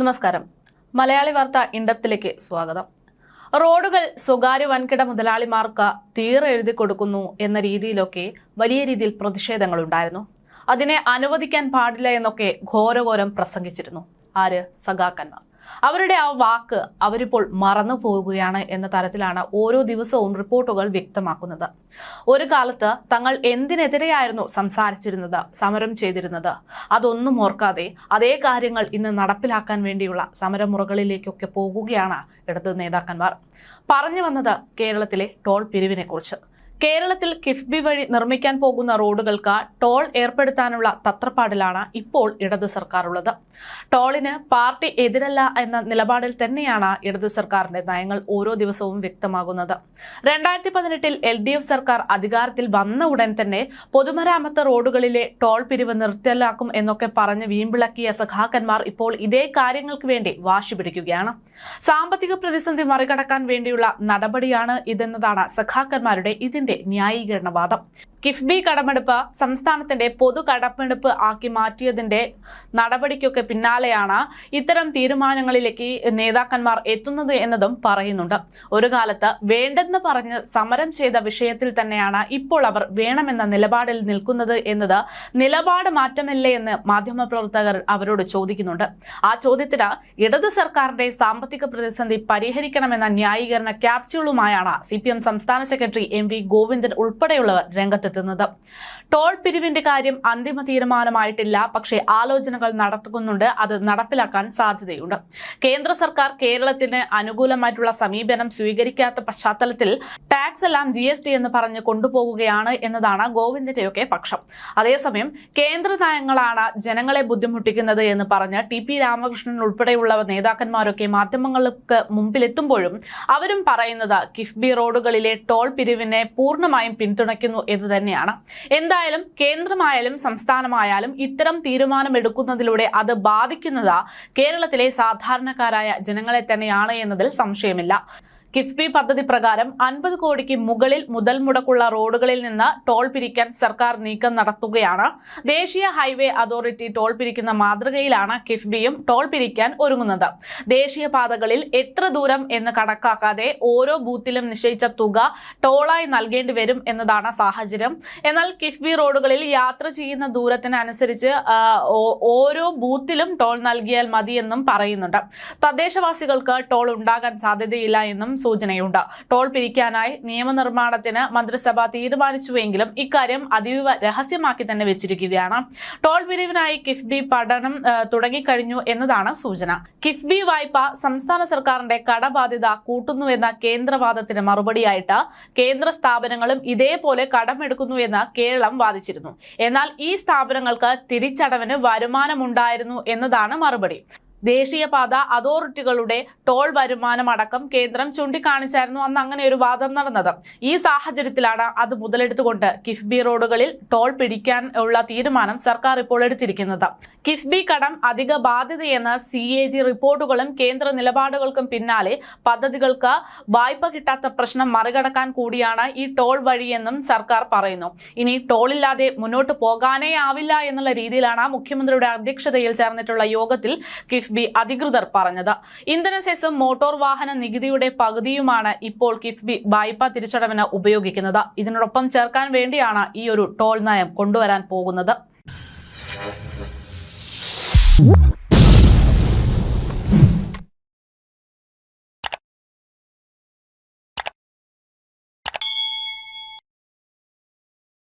നമസ്കാരം. മലയാളി വാർത്ത ഇൻഡപ്തിലേക്ക് സ്വാഗതം. റോഡുകൾ സ്വകാര്യ വൻകിട മുതലാളിമാർക്ക് തീറെ എഴുതി കൊടുക്കുന്നു എന്ന രീതിയിലൊക്കെ വലിയ രീതിയിൽ പ്രതിഷേധങ്ങൾ ഉണ്ടായിരുന്നു അതിനെ അനുവദിക്കാൻ പാടില്ല എന്നൊക്കെ ഘോരഘോരം പ്രസംഗിച്ചിരുന്നു. ആര്? സഖാക്കന്മാർ. അവരുടെ ആ വാക്ക് അവരിപ്പോൾ മറന്നു പോവുകയാണ് എന്ന തരത്തിലാണ് ഓരോ ദിവസവും റിപ്പോർട്ടുകൾ വ്യക്തമാക്കുന്നത്. ഒരു കാലത്ത് തങ്ങൾ എന്തിനെതിരെയായിരുന്നു സംസാരിച്ചിരുന്നത് സമരം ചെയ്തിരുന്നത്? അതൊന്നും ഓർക്കാതെ അതേ കാര്യങ്ങൾ ഇന്ന് നടപ്പിലാക്കാൻ വേണ്ടിയുള്ള സമരമുറകളിലേക്കൊക്കെ പോകുകയാണ് ഇടത് നേതാക്കന്മാർ. പറഞ്ഞു വന്നത് കേരളത്തിലെ ടോൾ പിരിവിനെ കുറിച്ച് കേരളത്തിൽ കിഫ്ബി വഴി നിർമ്മിക്കാൻ പോകുന്ന റോഡുകൾക്ക് ടോൾ ഏർപ്പെടുത്താനുള്ള തത്രപ്പാടിലാണ് ഇപ്പോൾ ഇടത് സർക്കാർ ഉള്ളത് ടോളിന് പാർട്ടി എതിരല്ല എന്ന നിലപാടിൽ തന്നെയാണ് ഇടത് സർക്കാരിന്റെ നയങ്ങൾ ഓരോ ദിവസവും വ്യക്തമാകുന്നത്. രണ്ടായിരത്തി പതിനെട്ടിൽ എൽ ഡി എഫ് സർക്കാർ അധികാരത്തിൽ വന്ന ഉടൻ തന്നെ പൊതുമരാമത്ത് റോഡുകളിലെ ടോൾ പിരിവ് നിർത്തലാക്കും എന്നൊക്കെ പറഞ്ഞ് വീമ്പിളക്കിയ സഖാക്കന്മാർ ഇപ്പോൾ ഇതേ കാര്യങ്ങൾക്ക് വേണ്ടി വാശി പിടിക്കുകയാണ്. സാമ്പത്തിക പ്രതിസന്ധി മറികടക്കാൻ വേണ്ടിയുള്ള നടപടിയാണ് ഇതെന്നതാണ് സഖാക്കന്മാരുടെ ഇതിന്റെ ന്യായീകരണവാദം കിഫ്ബി കടമെടുപ്പ് സംസ്ഥാനത്തിന്റെ പൊതു കടമെടുപ്പ് ആക്കി മാറ്റിയതിന്റെ നടപടിക്കൊക്കെ പിന്നാലെയാണ് ഇത്തരം തീരുമാനങ്ങളിലേക്ക് നേതാക്കന്മാർ എത്തുന്നത് എന്നതും പറയുന്നുണ്ട്. ഒരു കാലത്ത് വേണ്ടെന്ന് പറഞ്ഞ് സമരം ചെയ്ത വിഷയത്തിൽ തന്നെയാണ് ഇപ്പോൾ അവർ വേണമെന്ന നിലപാടിൽ നിൽക്കുന്നത് എന്നത് നിലപാട് മാറ്റമല്ലേ എന്ന് മാധ്യമപ്രവർത്തകർ അവരോട് ചോദിക്കുന്നുണ്ട്. ആ ചോദ്യത്തിന് ഇടത് സർക്കാരിന്റെ സാമ്പത്തിക പ്രതിസന്ധി പരിഹരിക്കണമെന്ന ന്യായീകരണ ക്യാപ്സ്യൂളുമായാണ് സി സംസ്ഥാന സെക്രട്ടറി എം ഗോവിന്ദൻ ഉൾപ്പെടെയുള്ളവർ രംഗത്തെത്തുന്നത്. ടോൾ പിരിവിന്റെ കാര്യം അന്തിമ തീരുമാനമായിട്ടില്ല. പക്ഷേ ആലോചനകൾ നടത്തുന്നുണ്ട്. അത് നടപ്പിലാക്കാൻ സാധ്യതയുണ്ട്. കേന്ദ്ര സർക്കാർ കേരളത്തിന് അനുകൂലമായിട്ടുള്ള സമീപനം സ്വീകരിക്കാത്ത പശ്ചാത്തലത്തിൽ ടാക്സ് എല്ലാം ജി എസ് ടി എന്ന് പറഞ്ഞ് കൊണ്ടുപോകുകയാണ് എന്നതാണ് ഗോവിന്ദന്റെയൊക്കെ പക്ഷം. അതേസമയം കേന്ദ്ര നയങ്ങളാണ് ജനങ്ങളെ ബുദ്ധിമുട്ടിക്കുന്നത് എന്ന് പറഞ്ഞ് ടി പി രാമകൃഷ്ണൻ ഉൾപ്പെടെയുള്ള നേതാക്കന്മാരൊക്കെ മാധ്യമങ്ങൾക്ക് മുമ്പിലെത്തുമ്പോഴും അവരും പറയുന്നത് കിഫ്ബി റോഡുകളിലെ ടോൾ പിരിവിനെ പൂർണമായും പിന്തുണയ്ക്കുന്നു എന്ന് തന്നെയാണ്. എന്തായാലും കേന്ദ്രമായാലും സംസ്ഥാനമായാലും ഇത്തരം തീരുമാനമെടുക്കുന്നതിലൂടെ അത് ബാധിക്കുന്നത് കേരളത്തിലെ സാധാരണക്കാരായ ജനങ്ങളെ തന്നെയാണ് എന്നതിൽ സംശയമില്ല. കിഫ്ബി പദ്ധതി പ്രകാരം അൻപത് കോടിക്ക് മുകളിൽ മുതൽ മുടക്കുള്ള റോഡുകളിൽ നിന്ന് ടോൾ പിരിക്കാൻ സർക്കാർ നീക്കം നടത്തുകയാണ്. ദേശീയ ഹൈവേ അതോറിറ്റി ടോൾ പിരിക്കുന്ന മാതൃകയിലാണ് കിഫ്ബിയും ടോൾ പിരിക്കാൻ ഒരുങ്ങുന്നത്. ദേശീയപാതകളിൽ എത്ര ദൂരം എന്ന് കണക്കാക്കാതെ ഓരോ ബൂത്തിലും നിശ്ചയിച്ച തുക ടോളായി നൽകേണ്ടി വരും എന്നതാണ് സാഹചര്യം. എന്നാൽ കിഫ്ബി റോഡുകളിൽ യാത്ര ചെയ്യുന്ന ദൂരത്തിനനുസരിച്ച് ഓരോ ബൂത്തിലും ടോൾ നൽകിയാൽ മതിയെന്നും പറയുന്നുണ്ട്. തദ്ദേശവാസികൾക്ക് ടോൾ ഉണ്ടാകാൻ സാധ്യതയില്ല എന്നും സൂചനയുണ്ട്. ടോൾ പിരിക്കാനായി നിയമനിർമ്മാണത്തിന് മന്ത്രിസഭ തീരുമാനിച്ചുവെങ്കിലും ഇക്കാര്യം അതീവ രഹസ്യമാക്കി തന്നെ വെച്ചിരിക്കുകയാണ്. ടോൾ പിരിവിനായി കിഫ്ബി പഠനം തുടങ്ങിക്കഴിഞ്ഞു എന്നതാണ് സൂചന. കിഫ്ബി വായ്പ സംസ്ഥാന സർക്കാരിന്റെ കടബാധ്യത കൂട്ടുന്നുവെന്ന കേന്ദ്രവാദത്തിന് മറുപടിയായിട്ട് കേന്ദ്ര സ്ഥാപനങ്ങളും ഇതേപോലെ കടമെടുക്കുന്നു എന്ന് കേരളം വാദിച്ചിരുന്നു. എന്നാൽ ഈ സ്ഥാപനങ്ങൾക്ക് തിരിച്ചടവിന് വരുമാനമുണ്ടായിരുന്നു എന്നതാണ് മറുപടി. ദേശീയപാത അതോറിറ്റികളുടെ ടോൾ വരുമാനം അടക്കം കേന്ദ്രം ചൂണ്ടിക്കാണിച്ചായിരുന്നു അന്ന് അങ്ങനെ ഒരു വാദം നടന്നത്. ഈ സാഹചര്യത്തിലാണ് അത് മുതലെടുത്തുകൊണ്ട് കിഫ്ബി റോഡുകളിൽ ടോൾ പിടിക്കാൻ ഉള്ള തീരുമാനം സർക്കാർ ഇപ്പോൾ എടുത്തിരിക്കുന്നത്. കിഫ്ബി കടം അധിക ബാധ്യതയെന്ന സി എ ജി റിപ്പോർട്ടുകളും കേന്ദ്ര നിലപാടുകൾക്കും പിന്നാലെ പദ്ധതികൾക്ക് വായ്പ കിട്ടാത്ത പ്രശ്നം മറികടക്കാൻ കൂടിയാണ് ഈ ടോൾ വഴിയെന്നും സർക്കാർ പറയുന്നു. ഇനി ടോളില്ലാതെ മുന്നോട്ട് പോകാനേ ആവില്ല എന്നുള്ള രീതിയിലാണ് മുഖ്യമന്ത്രിയുടെ അധ്യക്ഷതയിൽ ചേർന്നിട്ടുള്ള യോഗത്തിൽ കിഫ്ബി അധികൃതർ പറഞ്ഞത്. ഇന്ധന സെസും മോട്ടോർ വാഹന നികുതിയുടെ പകുതിയുമാണ് ഇപ്പോൾ കിഫ്ബി വായ്പ തിരിച്ചടവിന് ഉപയോഗിക്കുന്നത്. ഇതിനോടൊപ്പം ചേർക്കാൻ വേണ്ടിയാണ് ഈ ഒരു ടോൾ നയം കൊണ്ടുവരാൻ പോകുന്നത്.